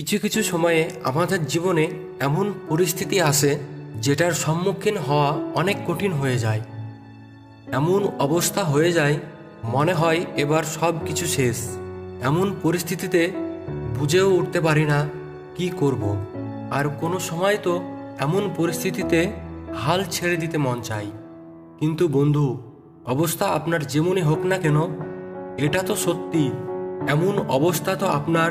কিছু কিছু সময়ে আমাদের জীবনে এমন পরিস্থিতি আসে যেটার সম্মুখীন হওয়া অনেক কঠিন হয়ে যায়। এমন অবস্থা হয়ে যায়, মনে হয় এবার সব কিছু শেষ। এমন পরিস্থিতিতে বুঝেও উঠতে পারি না, কি করব। আর কোনো সময় তো এমন পরিস্থিতিতে হাল ছেড়ে দিতে মন চাই। কিন্তু বন্ধু, অবস্থা আপনার যেমনই হোক না কেন, এটা তো সত্যি। এমন অবস্থা তো আপনার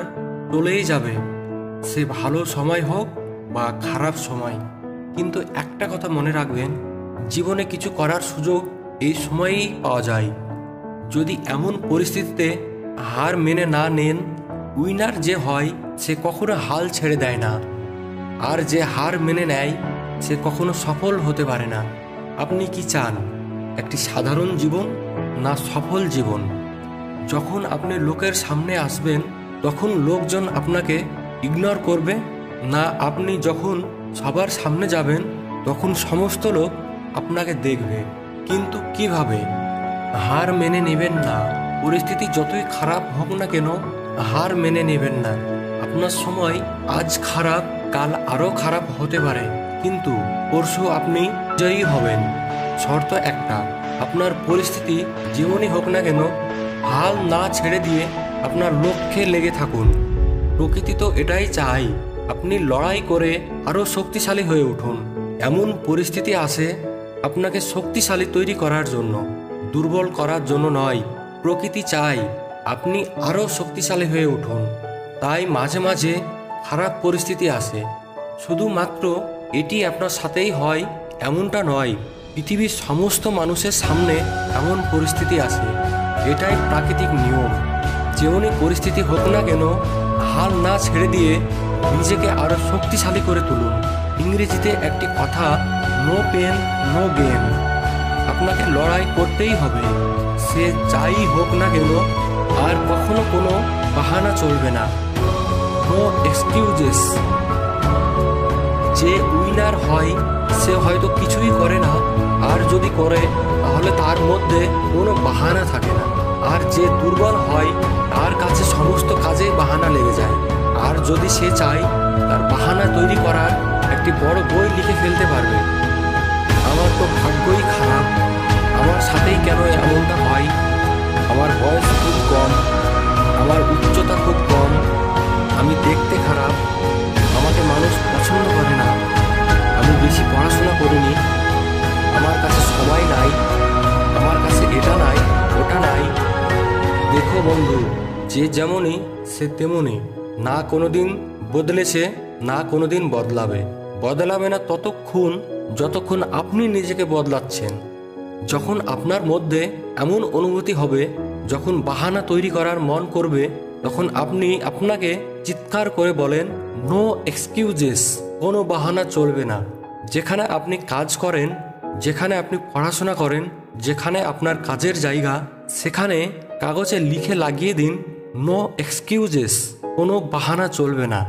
চলেই যাবে। সে ভালো সময় হোক বা খারাপ সময়, কিন্তু একটা কথা মনে রাখবেন, জীবনে কিছু করার সুযোগ এই সময়েই পাওয়া যায়। যদি এমন পরিস্থিতিতে হার মেনে না নেন উইনার যে হয়, সে কখনো হাল ছেড়ে দেয় না। আর যে হার মেনে নেয়, সে কখনো সফল হতে পারে না। আপনি কি চান, একটি সাধারণ জীবন না সফল জীবন? যখন আপনি লোকের সামনে আসবেন, তখন লোকজন আপনাকে ইগনোর করবে? না, আপনি যখন সবার সামনে যাবেন, তখন সমস্ত লোক আপনাকে দেখবে। কিন্তু কীভাবে? হার মেনে নেবেন না। পরিস্থিতি যতই খারাপ হোক না কেন, হার মেনে নেবেন না। আপনার সময় আজ খারাপ, কাল আরও খারাপ হতে পারে। কিন্তু পরশু আপনি জয়ী হবেন। শর্ত একটা, আপনার পরিস্থিতি যেমনই হোক না কেন, হাল না ছেড়ে দিয়ে আপনার লক্ষ্যে লেগে থাকুন। প্রকৃতি তো এটাই চাই, আপনি লড়াই করে আরও শক্তিশালী হয়ে উঠুন। এমন পরিস্থিতি আসে আপনাকে শক্তিশালী তৈরি করার জন্য, দুর্বল করার জন্য নয়, প্রকৃতি চাই, আপনি আরও শক্তিশালী হয়ে উঠুন। তাই মাঝে মাঝে খারাপ পরিস্থিতি আসে। শুধুমাত্র এটি আপনার সাথেই হয়, এমনটা নয়, পৃথিবীর সমস্ত মানুষের সামনে এমন পরিস্থিতি আসে, এটাই প্রাকৃতিক নিয়ম। যেমনই পরিস্থিতি হোক না কেন, হাল না ছেড়ে দিয়ে নিজেকে আরও শক্তিশালী করে তুলুন। ইংরেজিতে একটি কথা নো পেন নো গেম আপনাকে লড়াই করতেই হবে। সে যাই হোক না কেন, আর কখনো কোনো বাহানা চলবে না। নো এক্সকিউজেস যে উইনার হয়, সে হয়তো কিছুই করে না। আর যদি করে, তাহলে তার মধ্যে কোনো বাহানা থাকে না। আর যে দুর্বল হয় কাজে বাহানা লেগে যায়। আর যদি সে চায়, তার বাহানা তৈরি করার একটি বড় বই লিখে ফেলতে পারবে। আমার তো ভাগ্যই খারাপ। আমার সাথেই কেন এমনটা হয়? আমার বয়স খুব কম। আমার উচ্চতা খুব কম। আমি দেখতে খারাপ। আমাকে মানুষ পছন্দ করে না। আমি বেশি পড়াশোনা করিনি। আমার কাছে সময় নাই। আমার কাছে এটা নাই, ওটা নাই। দেখো বন্ধু যে যেমনই, সে তেমনই। না কোনোদিন বদলেছে না কোনোদিন বদলাবে। বদলাবে না ততক্ষণ, যতক্ষণ আপনি নিজেকে বদলাচ্ছেন। যখন আপনার মধ্যে এমন অনুভূতি হবে, যখন বাহানা তৈরি করার মন করবে, তখন আপনি আপনাকে চিৎকার করে বলেন নো এক্সকিউজেস কোনো বাহানা চলবে না। যেখানে আপনি কাজ করেন, যেখানে আপনি পড়াশোনা করেন, যেখানে আপনার কাজের জায়গা, সেখানে কাগজে লিখে লাগিয়ে দিন নো এক্সকিউজেস কোনো বাহানা চলবে না।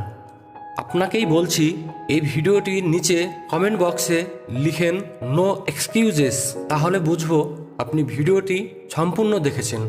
আপনাকেই বলছি, এই ভিডিওটির নিচে কমেন্ট বক্সে লিখেন নো এক্সকিউজেস তাহলে বুঝব আপনি ভিডিওটি সম্পূর্ণ দেখেছেন।